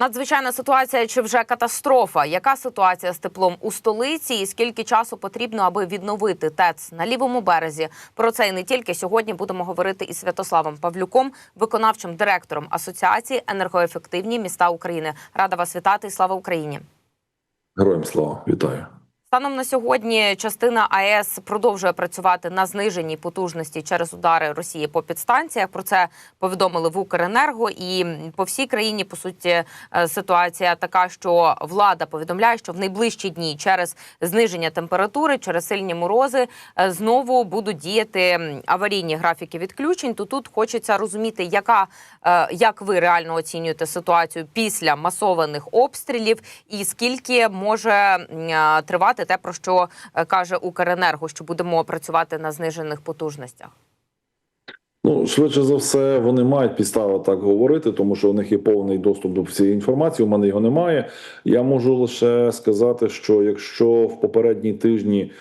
Надзвичайна ситуація чи вже катастрофа? Яка ситуація з теплом у столиці? І скільки часу потрібно, аби відновити ТЕЦ на лівому березі? Про це і не тільки сьогодні будемо говорити із Святославом Павлюком, виконавчим директором Асоціації енергоефективні міста України. Рада вас вітати. і Слава Україні! Героям слава, вітаю. Станом на сьогодні частина АЕС продовжує працювати на зниженій потужності через удари Росії по підстанціях. Про це повідомили в Укренерго. І по всій країні по суті е, ситуація така, що влада повідомляє, що в найближчі дні через зниження температури, через сильні морози е, знову будуть діяти аварійні графіки відключень. То тут хочеться розуміти, яка е, як ви реально оцінюєте ситуацію після масованих обстрілів, і скільки може м, тривати те, про що е, каже Укренерго, що будемо працювати на знижених потужностях. Ну, швидше за все, вони мають підстави так говорити, тому що у них є повний доступ до всієї інформації. У мене його немає. Я можу лише сказати, що якщо в попередні тижні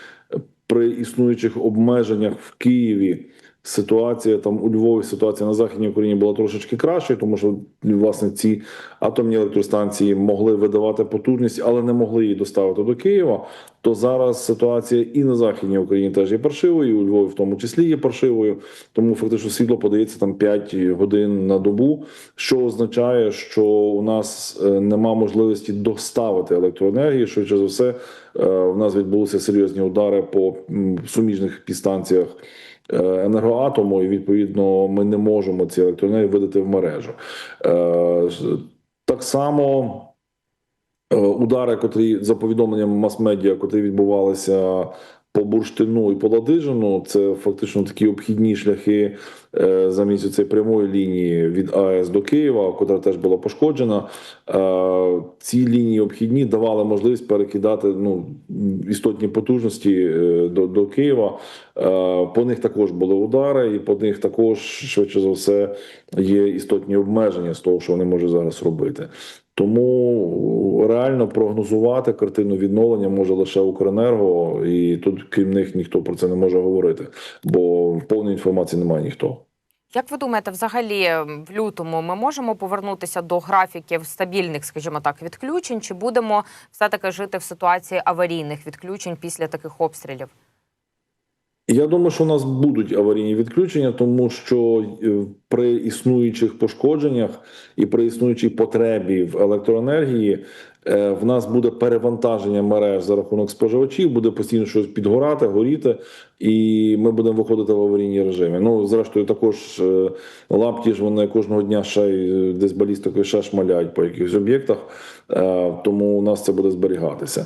при існуючих обмеженнях в Києві ситуація там у Львові, ситуація на західній Україні була трошечки кращою, тому що власне ці атомні електростанції могли видавати потужність, але не могли її доставити до Києва. То зараз ситуація і на західній Україні теж є паршивою, і у Львові в тому числі є паршивою. Тому фактично світло подається там 5 годин на добу, що означає, що у нас е, нема можливості доставити електроенергії. Швидше за все, е, у нас відбулися серйозні удари по суміжних підстанціях. Е, Енергоатому, і відповідно ми не можемо ці електроенергії видати в мережу. Е, Так само е, удари, котрі за повідомленням мас-медіа, котрі відбувалися по бурштину і по Ладижину, це фактично такі обхідні шляхи е, замість цієї прямої лінії від АЕС до Києва, котра теж була пошкоджена. Е, Ці лінії обхідні давали можливість перекидати ну, істотні потужності е, до, до Києва. По них також були удари, і по них також швидше за все є істотні обмеження з того, що вони можуть зараз робити. Тому реально прогнозувати картину відновлення може лише Укренерго, і тут крім них ніхто про це не може говорити, бо повної інформації немає ніхто. Як ви думаєте, взагалі в лютому ми можемо повернутися до графіків стабільних, скажімо так, відключень, чи будемо все таки жити в ситуації аварійних відключень після таких обстрілів? Я думаю, що у нас будуть аварійні відключення, тому що е, при існуючих пошкодженнях і при існуючій потребі в електроенергії е, в нас буде перевантаження мереж за рахунок споживачів, буде постійно щось підгорати, горіти, і ми будемо виходити в аварійні режими. Ну, зрештою, також е, лапті ж вони кожного дня ще й, десь балістикою ще шмаляють по якихось об'єктах, тому у нас це буде зберігатися.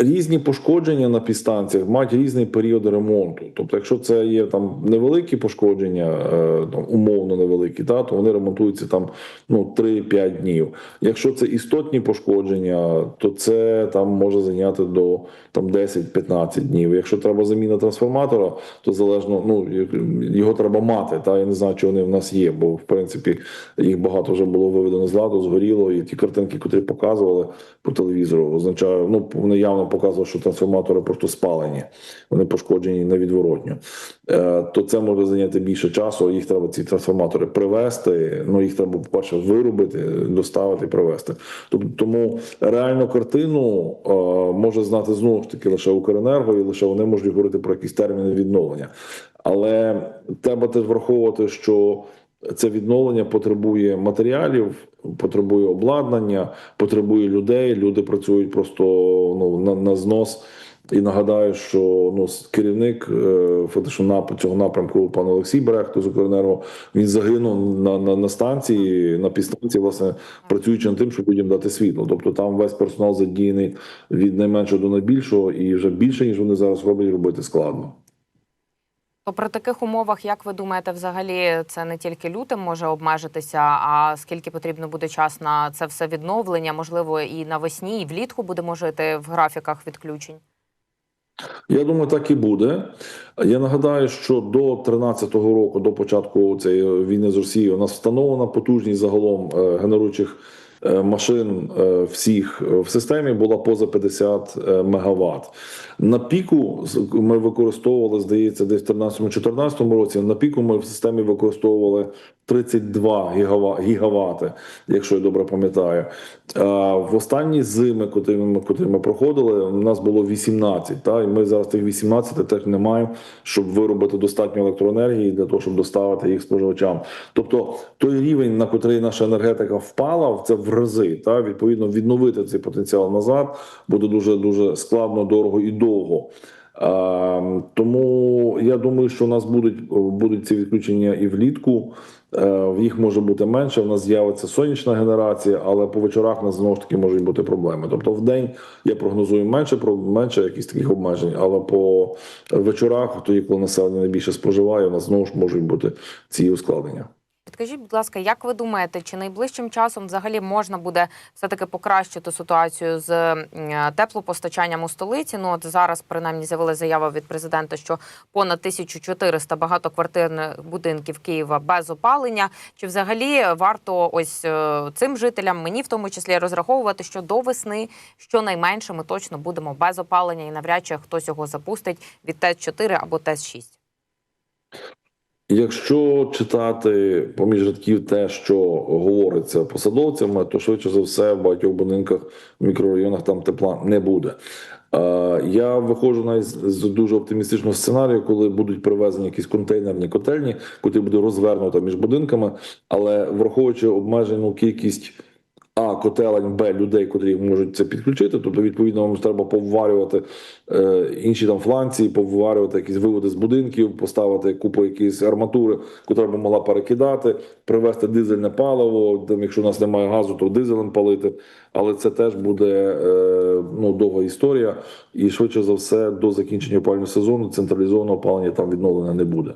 Різні пошкодження на підстанціях мають різний період ремонту. Тобто, якщо це є там невеликі пошкодження, е, там, умовно невеликі, та, то вони ремонтуються там ну, 3-5 днів. Якщо це істотні пошкодження, то це там може зайняти до там, 10-15 днів. Якщо треба заміна трансформатора, то залежно ну, його треба мати. Та, я не знаю, чи вони в нас є, бо в принципі їх багато вже було виведено з ладу, згоріло, і ті картинки, котрі показували по телевізору, означає, ну вони явно показували, що трансформатори просто спалені, вони пошкоджені невідворотньо. Е, то це може зайняти більше часу. Їх треба ці трансформатори привезти. Ну їх треба, по-перше, виробити, доставити, привезти. Тобто тому реальну картину е, може знати знову ж таки лише Укренерго, і лише вони можуть говорити про якісь терміни відновлення. Але треба теж враховувати, що це відновлення потребує матеріалів, потребує обладнання, потребує людей. Люди працюють просто ну на, на знос. І нагадаю, що ну керівник е, фактично цього напрямку, пан Олексій Берехто з Укренерго, він загинув на, на, на станції, на підстанції, власне, працюючи над тим, щоб людям дати світло. Тобто там весь персонал задіяний від найменшого до найбільшого, і вже більше ніж вони зараз роблять, робити складно. То при таких умовах, як ви думаєте, взагалі це не тільки лютим може обмежитися, а скільки потрібно буде час на це все відновлення? Можливо, і навесні, і влітку будемо жити в графіках відключень? Я думаю, так і буде. Я нагадаю, що до 2013 року, до початку цієї війни з Росією, у нас встановлена потужність загалом е, генеруючих машин е, всіх е, в системі була поза 50 е, мегаватт. На піку ми використовували, здається, десь в 2013-2014 році. На піку ми в системі використовували 32 гігава, гігавати, якщо я добре пам'ятаю. В останні зими, котрі ми, котрі ми проходили, у нас було 18, та, і ми зараз тих 18 теж не маємо, щоб виробити достатньо електроенергії для того, щоб доставити їх споживачам. Тобто той рівень, на котрий наша енергетика впала, це в рази. Та, відповідно, відновити цей потенціал назад буде дуже дуже складно, дорого і довго. Тому я думаю, що у нас будуть, будуть ці відключення і влітку. Е, їх може бути менше. В нас з'явиться сонячна генерація, але по вечорах у нас знову ж таки можуть бути проблеми. Тобто, в день я прогнозую менше про- менше якісь таких обмежень, але по вечорах, тоді, коли населення найбільше споживає, у нас знову ж можуть бути ці ускладнення. Підкажіть, будь ласка, як ви думаєте, чи найближчим часом взагалі можна буде все таки покращити ситуацію з теплопостачанням у столиці? Ну от зараз принаймні з'явилася заява від президента, що понад 1400 багатоквартирних будинків Києва без опалення. Чи взагалі варто ось е, цим жителям, мені в тому числі розраховувати, що до весни щонайменше ми точно будемо без опалення, і навряд чи хтось його запустить від ТЕС 4 або ТЕС 6 Якщо читати поміж рядків те, що говориться посадовцями, то швидше за все в багатьох будинках в мікрорайонах там тепла не буде. Я виходжу навіть з дуже оптимістичного сценарію, коли будуть привезені якісь контейнерні котельні, куди буде розвернуто між будинками, але враховуючи обмежену кількість. А котелень, Б людей, котрі можуть це підключити. Тобто, відповідно, вам треба повварювати е, інші там фланці, повварювати якісь виводи з будинків, поставити купу якісь арматури, котра б могла перекидати, привезти дизельне паливо. Там, якщо у нас немає газу, то дизелем палити. Але це теж буде е, ну, довга історія, і швидше за все, до закінчення опалювального сезону централізованого опалення там відновлення не буде.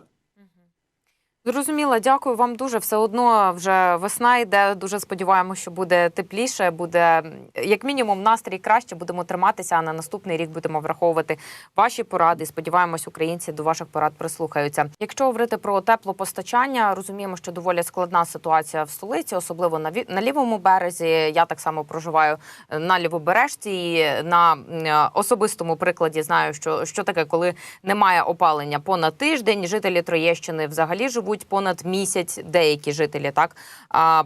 Зрозуміло, дякую вам дуже. Все одно вже весна йде. Дуже сподіваємося, що буде тепліше, буде як мінімум настрій краще. Будемо триматися. А на наступний рік будемо враховувати ваші поради. Сподіваємось, українці до ваших порад прислухаються. Якщо говорити про теплопостачання, розуміємо, що доволі складна ситуація в столиці, особливо на на лівому березі. Я так само проживаю е, на лівобережці. І на е, особистому прикладі знаю, що, що таке, коли немає опалення понад тиждень. Жителі Троєщини взагалі живуть понад місяць. Деякі жителі так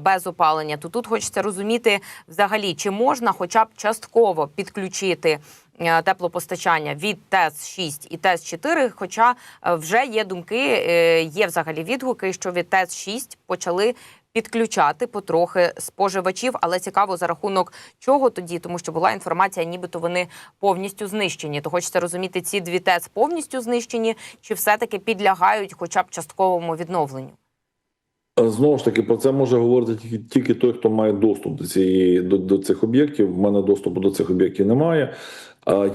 без опалення. То тут хочеться розуміти взагалі, чи можна, хоча б частково підключити. е, Теплопостачання від ТЕС 6 і ТЕС 4 Хоча е, вже є думки, е, є взагалі відгуки, що від ТЕС 6 почали підключати потрохи споживачів, але цікаво за рахунок чого тоді, тому що була інформація, нібито вони повністю знищені. То хочеться розуміти, ці дві ТЕЦ повністю знищені, чи все-таки підлягають хоча б частковому відновленню? Знову ж таки, про це може говорити тільки, тільки той, хто має доступ до цієї до, до цих об'єктів. В мене доступу до цих об'єктів немає.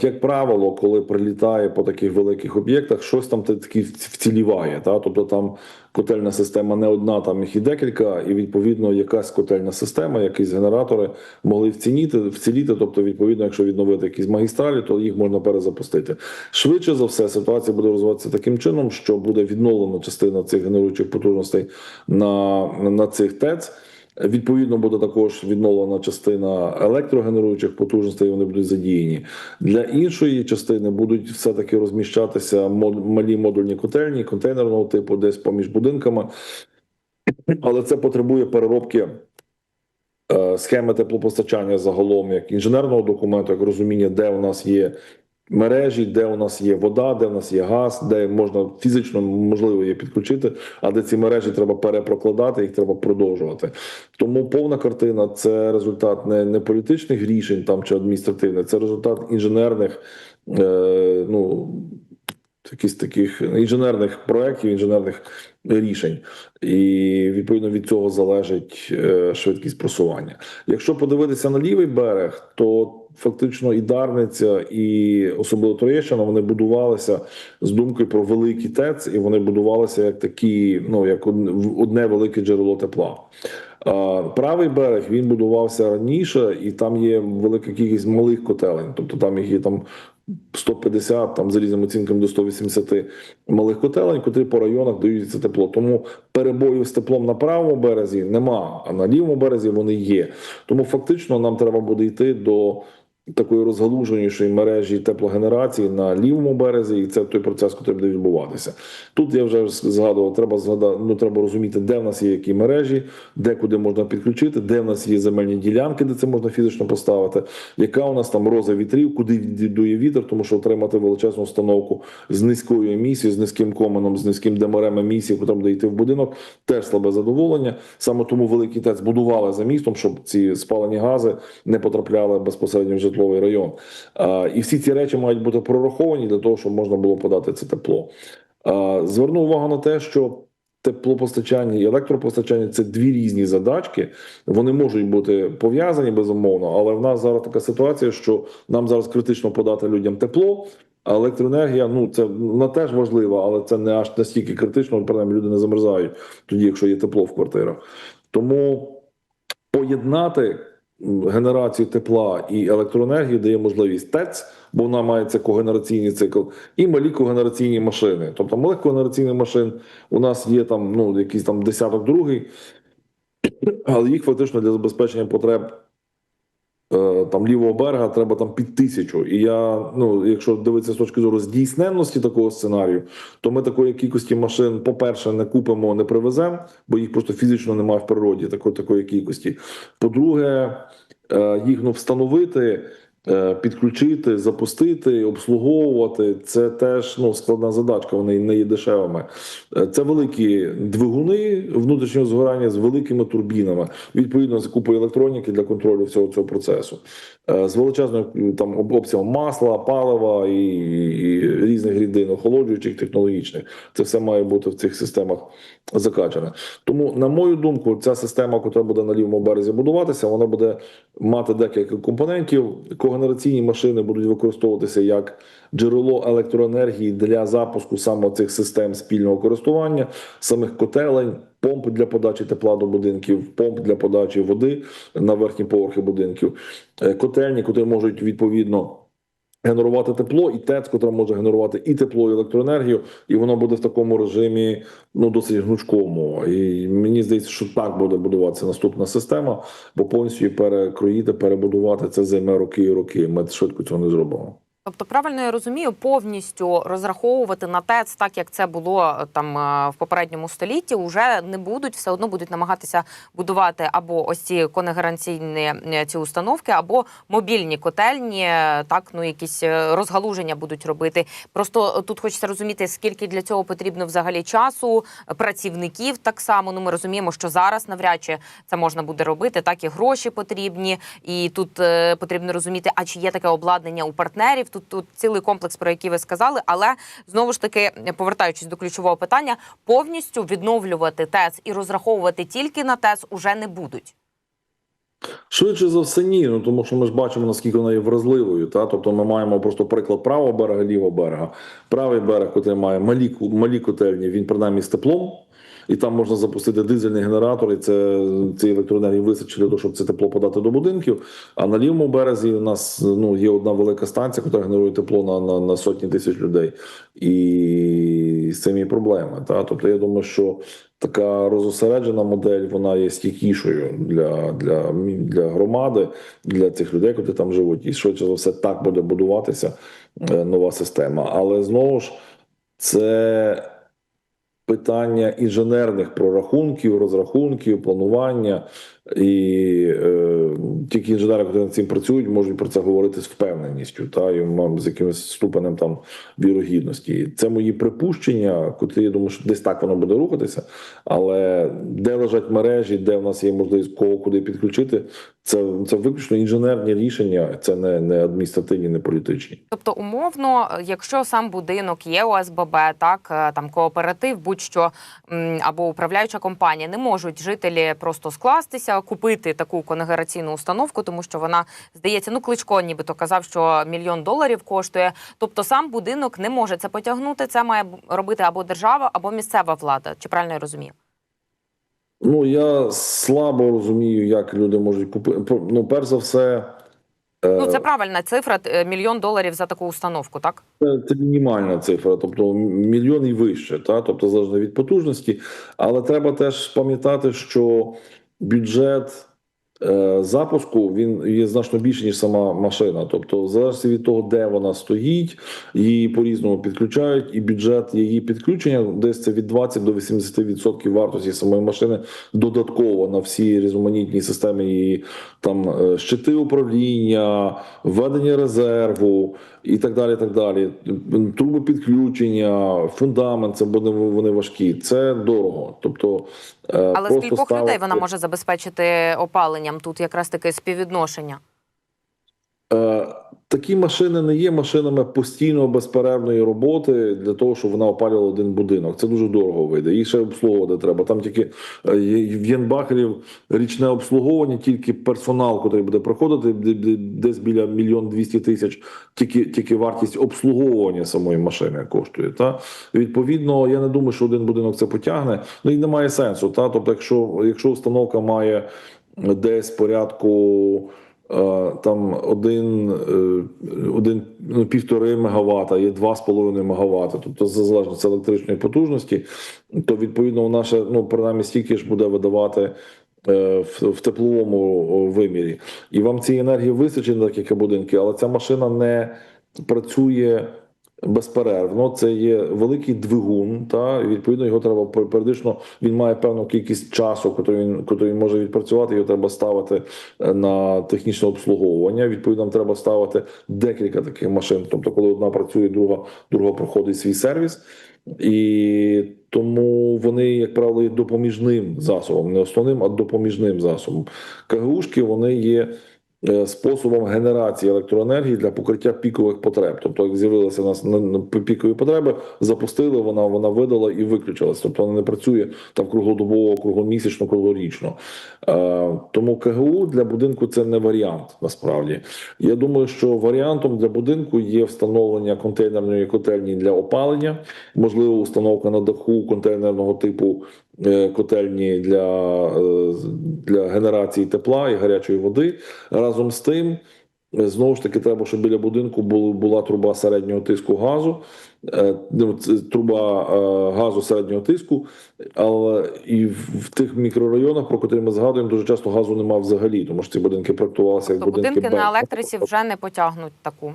Як правило, коли прилітає по таких великих об'єктах, щось там таки вціліває. Та? Тобто там котельна система не одна, там їх і декілька, і відповідно якась котельна система, якісь генератори могли вцініти, вціліти. Тобто, відповідно, якщо відновити якісь магістралі, то їх можна перезапустити. Швидше за все, ситуація буде розвиватися таким чином, що буде відновлена частина цих генеруючих потужностей на, на цих ТЕЦ. Відповідно, буде також відновлена частина електрогенеруючих потужностей. Вони будуть задіяні для іншої частини. Будуть все таки розміщатися малі модульні котельні контейнерного типу, десь поміж будинками, але це потребує переробки. е, Схеми теплопостачання загалом як інженерного документу, як розуміння, де у нас є мережі, де у нас є вода, де у нас є газ, де можна фізично можливо є підключити, а де ці мережі треба перепрокладати, їх треба продовжувати. Тому повна картина це результат не, не політичних рішень там чи адміністративних, це результат інженерних. Е, ну, якісь таких інженерних проєктів, інженерних рішень, і відповідно від цього залежить е, швидкість просування. Якщо подивитися на лівий берег, то фактично і Дарниця, і особливо Троєщина, вони будувалися з думкою про великий ТЕЦ, і вони будувалися як такі, ну як одне велике джерело тепла. Правий берег він будувався раніше, і там є велика кількість малих котелень, тобто там їх є там 150, там за різними оцінками до 180 малих котелень, котрі по районах дають це тепло. Тому перебоїв з теплом на правому березі нема, а на лівому березі вони є. Тому фактично нам треба буде йти до такої розгалуженішої мережі теплогенерації на лівому березі, і це той процес, який буде відбуватися. Тут я вже згадував, треба згадати, ну треба розуміти, де в нас є які мережі, де куди можна підключити, де в нас є земельні ділянки, де це можна фізично поставити, яка у нас там роза вітрів, куди дує вітер, тому що отримати величезну установку з низькою емісією, з низьким коменом, з низьким демарем емісії, там буде йти в будинок, теж слабе задоволення. Саме тому великий ТЕЦ будували за містом, щоб ці спалені гази не потрапляли безпосередньо в житловий район. І всі ці речі мають бути прораховані для того, щоб можна було подати це тепло. Зверну увагу на те, що теплопостачання і електропостачання це дві різні задачки. Вони можуть бути пов'язані безумовно, але в нас зараз така ситуація, що нам зараз критично подати людям тепло. А електроенергія, ну це вона теж важлива, але це не аж настільки критично, принаймні люди не замерзають тоді, якщо є тепло в квартирах. Тому поєднати генерацію тепла і електроенергію дає можливість ТЕЦ, бо вона має це когенераційний цикл, і малі когенераційні машини. Тобто малих когенераційних машин у нас є там ну якийсь там десяток другий, але їх фактично для забезпечення потреб. Е, Там лівого берега треба там під тисячу. І я, ну, якщо дивитися з точки зору здійсненності такого сценарію, то ми такої кількості машин, по-перше, не купимо, не привеземо, бо їх просто фізично немає в природі такої, такої кількості. По-друге, е, їх ну, встановити, підключити, запустити, обслуговувати це теж ну, складна задачка, вони не є дешевими. Е, Це великі двигуни внутрішнього згорання з великими турбінами, відповідно з електроніки для контролю всього цього процесу, Е, з величезним там об- обсягом масла, палива і, і різних рідин, охолоджуючих технологічних. Це все має бути в цих системах закачане. Тому, на мою думку, ця система, яка буде на лівому березі будуватися, вона буде мати декілька компонентів. Когенераційні машини будуть використовуватися як джерело електроенергії для запуску саме цих систем спільного користування, самих котелень. Помп для подачі тепла до будинків, помп для подачі води на верхні поверхи будинків, Е, котельні, які можуть відповідно генерувати тепло, і ТЕЦ, котра може генерувати і тепло, і електроенергію, і воно буде в такому режимі ну досить гнучкому. І мені здається, що так буде будуватися наступна система, бо повністю перекроїти, перебудувати це займе роки і роки. Ми швидко цього не зробимо. Тобто, правильно я розумію, повністю розраховувати на ТЕЦ, так як це було е, там е, в попередньому столітті, вже не будуть, все одно будуть намагатися будувати або ось ці конегранційні е, ці установки, або мобільні котельні, так ну якісь розгалуження будуть робити. Просто тут хочеться розуміти, скільки для цього потрібно взагалі часу, працівників так само. Ну ми розуміємо, що зараз навряд чи це можна буде робити. Так і гроші потрібні, і тут потрібно розуміти, а чи є таке обладнання у партнерів. Тут тут цілий комплекс, про який ви сказали. Але знову ж таки, повертаючись до ключового питання, повністю відновлювати ТЕЦ і розраховувати тільки на ТЕЦ уже не будуть. Швидше за все, ні. Ну тому що ми ж бачимо, наскільки вона є вразливою. Та тобто, ми маємо просто приклад правого берега, лівого берега. Правий берег, який має малі малі котельні, він принаймні з теплом. І там можна запустити дизельний генератор, і це цієї електроенергії вистачить для того, щоб це тепло подати до будинків. А на лівому березі у нас ну є одна велика станція, яка генерує тепло на, на, на сотні тисяч людей, і з цим є проблеми. Та тобто, я думаю, що така розосереджена модель вона є стійкішою для, для, для громади, для цих людей, які там живуть, і швидше за все так буде будуватися е, нова система. Але знову ж це питання інженерних прорахунків, розрахунків, планування. І е, тільки інженери, які над цим працюють, можуть про це говорити з впевненістю, та і мам, з якимось ступенем там вірогідності. Це мої припущення, котрі я думаю, що десь так воно буде рухатися. Але де лежать мережі, де в нас є можливість кого куди підключити, це, це виключно інженерні рішення, це не, не адміністративні, не політичні. Тобто, умовно, якщо сам будинок є ОСББ, так е, там кооператив, будь-що або управляюча компанія, не можуть жителі просто скластися, купити таку конегераційну установку, тому що вона здається, ну кличко, нібито казав, що мільйон доларів коштує. Тобто, сам будинок не може це потягнути. Це має робити або держава, або місцева влада. Чи правильно я розумію? Ну я слабо розумію, як люди можуть купити. Ну, перш за все, е, Ну це правильна цифра е, мільйон доларів за таку установку, так? Це, це мінімальна цифра, тобто мільйон і вище, та тобто залежно від потужності. Але треба теж пам'ятати, що бюджет е, запуску він є значно більше, ніж сама машина. Тобто, в залежності від того, де вона стоїть, її по-різному підключають, і бюджет її підключення десь це від 20 до 80% вартості самої машини додатково на всі різноманітні системи її там е, щити управління, введення резерву і так далі. так далі. Труби підключення, фундамент, це буде вони важкі. Це дорого. Тобто, е, Але скількох ставити- людей вона може забезпечити опаленням? Тут якраз таке співвідношення. Такі машини не є машинами постійно безперервної роботи для того, щоб вона опалювала один будинок. Це дуже дорого вийде. Їх ще обслуговувати треба. Там тільки е, в Єнбахерів річне обслуговування, тільки персонал, який буде проходити, де- де- десь біля мільйон двісті тисяч. Тільки тільки вартість обслуговування самої машини коштує. Та відповідно, я не думаю, що один будинок це потягне. Ну і немає сенсу. Та тобто, якщо якщо установка має десь порядку. Е, Там один, е, один ну, півтори мегаватта, є два з половиною мегаватта, тобто це залежно від електричної потужності, то відповідно наше, ну принаймні стільки ж буде видавати е, в, тепловому вимірі. І вам цієї енергії вистачить на такі будинків, але ця машина не працює. Безперервно, це є великий двигун, та і відповідно його треба пер- періодично. Він має певну кількість часу, котрий він котрий він може відпрацювати. Його треба ставити е, на технічне обслуговування. Відповідно, треба ставити декілька таких машин. Тобто, коли одна працює, друга друга проходить свій сервіс, і тому вони, як правило, є допоміжним засобом, не основним, а допоміжним засобом. КГУшки вони є способом генерації електроенергії для покриття пікових потреб. Тобто, як з'явилися у нас на- на пікові потреби, запустили, вона вона видала і виключилась. Тобто вона не працює там круглодобово, кругломісячно, круглорічно. Е, тому КГУ для будинку це не варіант. Насправді я думаю, що варіантом для будинку є встановлення контейнерної котельні для опалення, можливо, установка на даху контейнерного типу е, котельні для, е, для генерації тепла і гарячої води. Разом з тим, е, знову ж таки, треба, щоб біля будинку була труба середнього тиску газу, е, ну, труба е, газу середнього тиску, але і в, тих мікрорайонах, про котрі ми згадуємо, дуже часто газу немає взагалі, тому що ці будинки проектувалися як Тобто будинки будинки на електриці вже не потягнуть таку.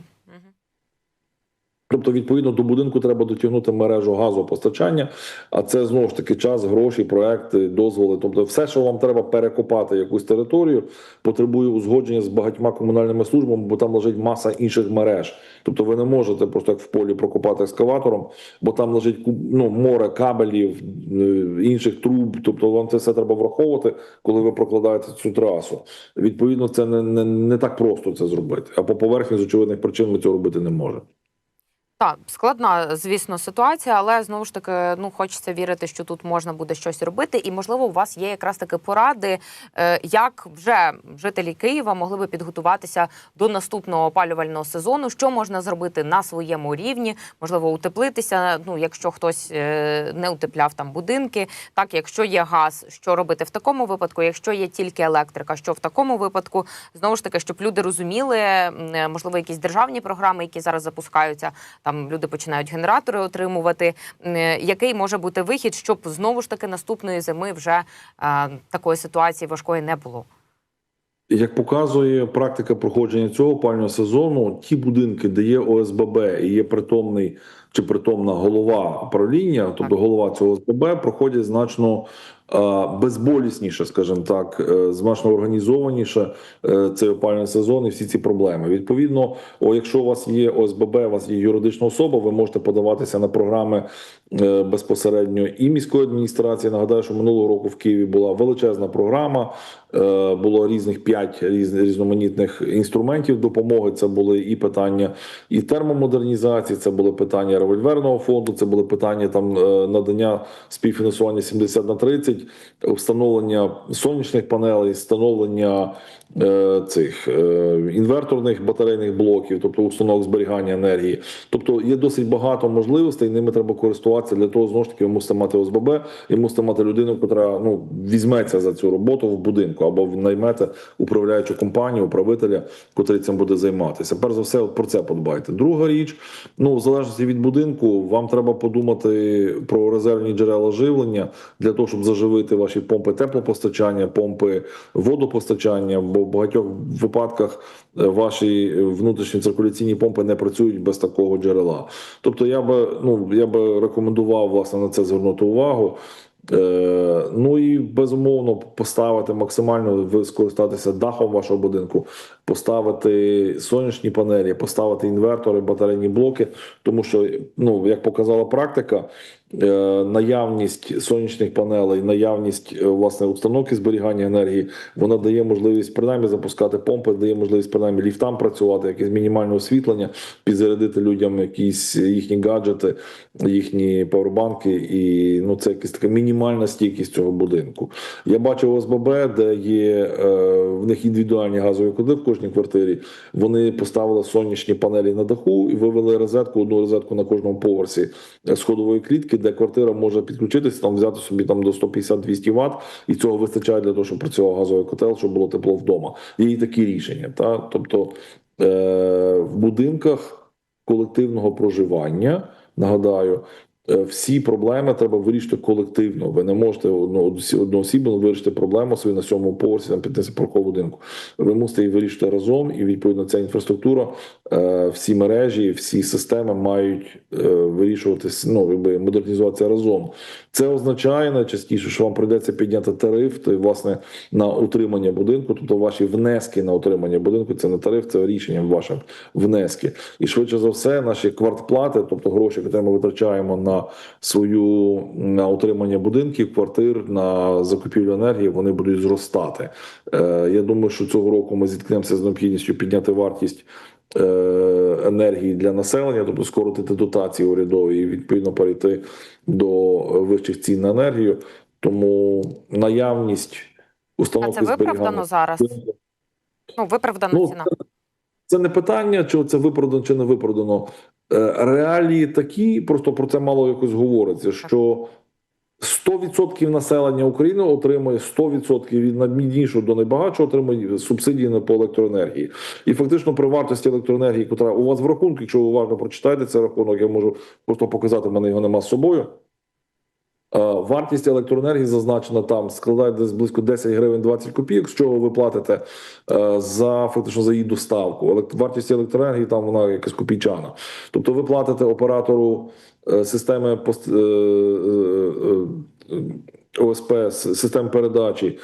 Тобто, відповідно до будинку треба дотягнути мережу газопостачання, а це знову ж таки час, гроші, проекти, дозволи. Тобто, все, що вам треба перекопати якусь територію, потребує узгодження з багатьма комунальними службами, бо там лежить маса інших мереж. Тобто, ви не можете просто як в полі прокопати ескаватором, бо там лежить ну, море кабелів, е, інших труб. Тобто, вам це все треба враховувати, коли ви прокладаєте цю трасу. Відповідно, це не, не, не так просто це зробити. А по поверхні з очевидних причин ми цього робити не можемо. Так, складна, звісно, ситуація, але знову ж таки, ну хочеться вірити, що тут можна буде щось робити, і можливо, у вас є якраз таки поради, е, як вже жителі Києва могли би підготуватися до наступного опалювального сезону. Що можна зробити на своєму рівні? Можливо, утеплитися. Ну, якщо хтось е, не утепляв там будинки, так якщо є газ, що робити в такому випадку? Якщо є тільки електрика, що в такому випадку знову ж таки, щоб люди розуміли, е, можливо, якісь державні програми, які зараз запускаються. Там люди починають генератори отримувати. Е, Який може бути вихід, щоб знову ж таки наступної зими вже е, такої ситуації важкої не було? Як показує практика проходження цього опалювального сезону, ті будинки, де є ОСББ і є притомний чи притомна голова правління, тобто голова цього ОСББ, проходять значно безболісніше, скажімо так, е, значно організованіше е, цей опальний сезон і всі ці проблеми. Відповідно, о, якщо у вас є ОСББ, у вас є юридична особа, ви можете подаватися на програми безпосередньо і міської адміністрації. Нагадаю, що минулого року в Києві була величезна програма. Е, Було різних п'ять різноманітних інструментів допомоги. Це були і питання і термомодернізації, це були питання револьверного фонду, це були питання там е, надання співфінансування 70 на 30, встановлення сонячних панелей, встановлення е, цих е, інверторних батарейних блоків, тобто установок зберігання енергії. Тобто є досить багато можливостей, ними треба користуватися. Відбуватися для того, знову ж таки, ви мусите мати ОСББ, і мусите мати людину, яка ну візьметься за цю роботу в будинку, або наймете управляючу компанію, управителя, котрий цим буде займатися. Перш за все, про це подбайте. Друга річ, ну в залежності від будинку, вам треба подумати про резервні джерела живлення для того, щоб заживити ваші помпи теплопостачання, помпи водопостачання, бо в багатьох випадках е, ваші внутрішні циркуляційні помпи не працюють без такого джерела. Тобто, я би ну я би рекомендував власне на це звернути увагу. Е, ну і безумовно поставити максимально скористатися дахом вашого будинку, поставити сонячні панелі, поставити інвертори, батарейні блоки, тому що ну як показала практика, наявність сонячних панелей, наявність е, власне установки зберігання енергії, вона дає можливість принаймні запускати помпи, дає можливість принаймні ліфтам працювати, якесь мінімальне освітлення, підзарядити людям якісь їхні гаджети, їхні павербанки, і ну це якась така мінімальна стійкість цього будинку. Я бачив ОСББ, де є е, в них індивідуальні газові коди в кожній квартирі. Вони поставили сонячні панелі на даху і вивели розетку, одну розетку на кожному поверсі е, сходової клітки, де квартира може підключитися, там взяти собі там до 150-200 Вт, і цього вистачає для того, щоб працював газовий котел, щоб було тепло вдома. Є і такі рішення. Та тобто е, в будинках колективного проживання. Нагадаю, всі проблеми треба вирішити колективно. Ви не можете одно- одноосібно вирішити проблему свою на сьомому поверсі там 15 будинку. Ви мусите її вирішити разом, і відповідно ця інфраструктура, е, всі мережі, всі системи мають е, вирішуватися, ну якби модернізуватися разом. Це означає найчастіше, що вам прийдеться підняти тариф, то власне на утримання будинку, тобто ваші внески на утримання будинку. Це не тариф, це рішення ваші внески. І швидше за все, наші квартплати, тобто гроші, які ми витрачаємо на свою на утримання будинків, квартир, на закупівлю енергії, вони будуть зростати. Е, я думаю, що цього року ми зіткнемося з необхідністю підняти вартість. е, Енергії для населення, тобто скоротити дотації урядові і відповідно перейти до вищих цін на енергію. Тому наявність А це виправдано зараз? Ну, виправдана Ну, ціна. це не питання, чи це виправдано, чи не виправдано. Е, Реалії такі, просто про це мало якось говориться, що 100% населення України отримує 100% від найбіднішого до найбагатшого отримує субсидії по електроенергії. І фактично при вартості електроенергії, яка у вас в рахунку, якщо ви уважно прочитаєте цей рахунок, я можу просто показати, в мене його нема з собою. Е, Вартість електроенергії зазначена там складає десь близько 10 гривень 20 копійок, з чого ви платите е, за фактично за її доставку. Вартість електроенергії там вона якась копійчана. Тобто ви платите оператору е, системи пост- ОСП, систем передачі.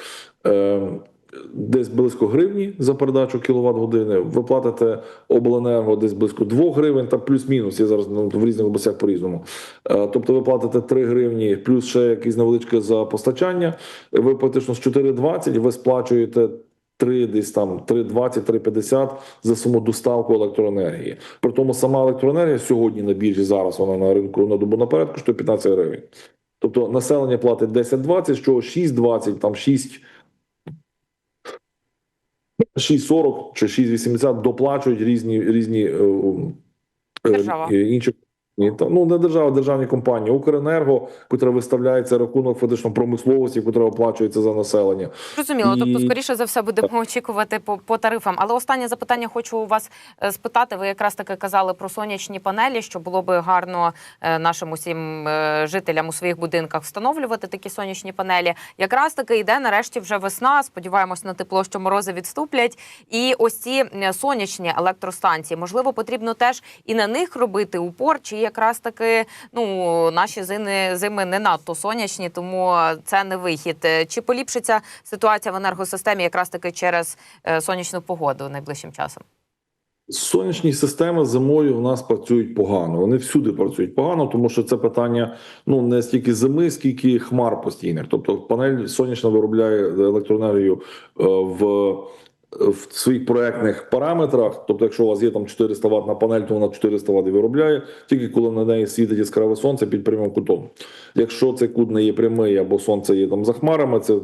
Десь близько гривні за передачу кіловат години. Ви платите обленерго десь близько 2 гривень та плюс-мінус. Я зараз ну, в різних областях по-різному. Е, Тобто ви платите 3 гривні, плюс ще якісь невеличке за постачання. Ви фактично з 4,20 ви сплачуєте 3 десь там 3,20, 3,50 за саму доставку електроенергії. При тому сама електроенергія сьогодні на біржі зараз вона на ринку на добу наперед коштує 15 гривень. Тобто населення платить 10-20, з чого 6,20, там 6 6,40 чи 6,80 доплачують різні різні е, е, Держава. е, інші ні, та ну не держава, державні компанії, Укренерго, котра виставляється рахунок фактично промисловості, котра оплачується за населення. Зрозуміло, тобто, скоріше за все, будемо очікувати по, по тарифам. Але останнє запитання хочу у вас е, спитати. Ви якраз таки казали про сонячні панелі, що було би гарно е, нашим усім е, жителям у своїх будинках встановлювати такі сонячні панелі. Якраз таки йде нарешті вже весна. Сподіваємось на тепло, що морози відступлять. І ось ці сонячні електростанції, можливо, потрібно теж і на них робити упор, чи якраз таки ну наші зими, зими не надто сонячні, тому це не вихід. Е, Чи поліпшиться ситуація в енергосистемі якраз таки через е, сонячну погоду найближчим часом? Сонячні системи зимою в нас працюють погано. Вони всюди працюють погано, тому що це питання ну не стільки зими, скільки хмар постійних. Тобто, панель сонячна виробляє електроенергію е, в. В своїх проектних параметрах, тобто, якщо у вас є там 400 Вт на панель, то вона 400 Вт виробляє, тільки коли на неї світить яскраве сонце під прямим кутом. Якщо цей кут не є прямий або сонце є там за хмарами, це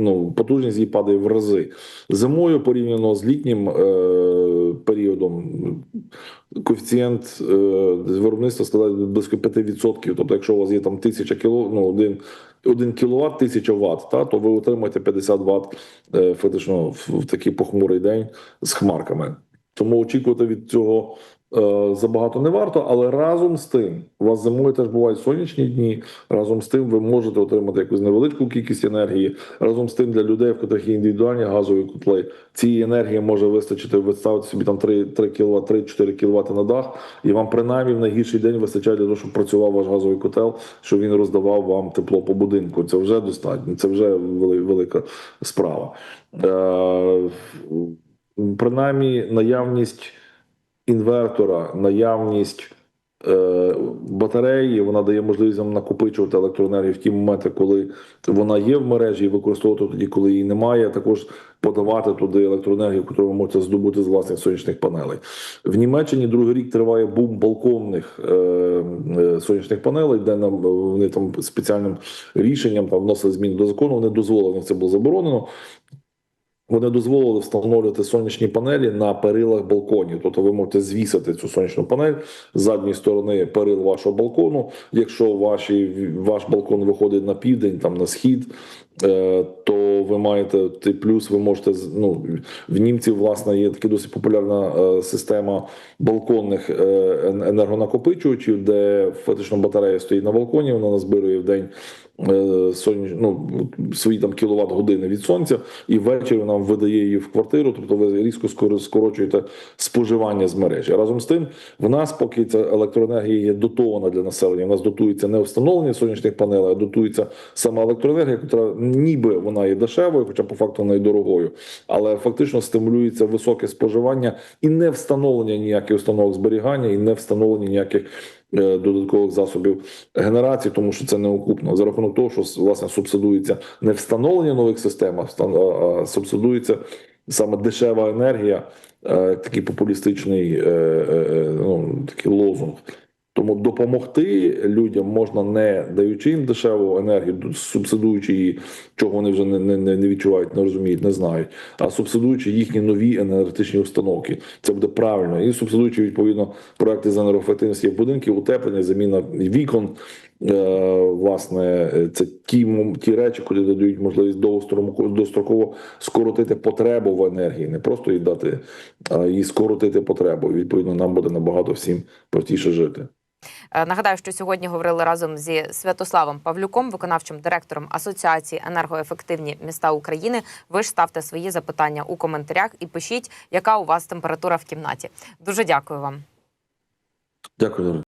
ну потужність її падає в рази. Зимою порівняно з літнім е, періодом коефіцієнт е, виробництва складає близько 5%. Тобто, якщо у вас є там тисяча кіло, ну, один, 1 кВт, 1000 Вт, та, то ви отримаєте 50 Вт е, фактично в, такий похмурий день з хмарками. Тому очікувати від цього забагато не варто, але разом з тим, у вас зимою теж бувають сонячні дні. Разом з тим, ви можете отримати якусь невелику кількість енергії. Разом з тим, для людей, в котрих є індивідуальні газові котли, цієї енергії може вистачити. Ви ставите собі там 3, 3 кВт, 3-4 кВт на дах, і вам принаймні в найгірший день вистачає для того, щоб працював ваш газовий котел, щоб він роздавав вам тепло по будинку. Це вже достатньо, це вже велика справа. Е, принаймні, наявність інвертора, наявність е, батареї, вона дає можливість вам накопичувати електроенергію в ті моменти, коли вона є в мережі, і використовувати тоді, коли її немає. Також подавати туди електроенергію, яку ви можете здобути з власних сонячних панелей. В Німеччині другий рік триває бум балконних е, е, сонячних панелей, де нам вони там спеціальним рішенням там вносили зміни до закону. Вони дозволили, це було заборонено. Вони дозволили встановлювати сонячні панелі на перилах балконів. Тобто ви можете звісити цю сонячну панель з задньої сторони перил вашого балкону. Якщо ваші, ваш балкон виходить на південь, там на схід, е, то ви маєте ти плюс, ви можете ну, в німців, власне, є така досить популярна е, система балконних е, енергонакопичувачів, де фактично батарея стоїть на балконі, вона назбирує в день. Ну, свої там кіловат години від сонця, і ввечері вона видає її в квартиру. Тобто ви різко скоро- скорочуєте споживання з мережі. Разом з тим, в нас, поки ця електроенергія є дотована для населення, в нас дотується не встановлення сонячних панелей, а дотується сама електроенергія, яка ніби вона є дешевою, хоча по факту вона є дорогою, але фактично стимулюється високе споживання і не встановлення ніяких установок зберігання, і не встановлення ніяких е, додаткових засобів генерації, тому що це неокупно за рахунок того, що власне субсидується не встановлення нових систем, а субсидується саме дешева енергія, е, такий популістичний е, е, е, ну, такий лозунг. Тому допомогти людям можна не даючи їм дешеву енергію, субсидуючи її, чого вони вже не, не, не відчувають, не розуміють, не знають, а субсидуючи їхні нові енергетичні установки. Це буде правильно. І субсидуючи відповідно проекти з енергоефективності будинків, утеплення, заміна вікон. Е, власне, це ті, ті речі, коли дають можливість достроково скоротити потребу в енергії, не просто їй дати, а і скоротити потребу. Відповідно, нам буде набагато всім простіше жити. Е, Нагадаю, що сьогодні говорили разом зі Святославом Павлюком, виконавчим директором Асоціації енергоефективні міста України. Ви ж ставте свої запитання у коментарях і пишіть, яка у вас температура в кімнаті. Дуже дякую вам. Дякую.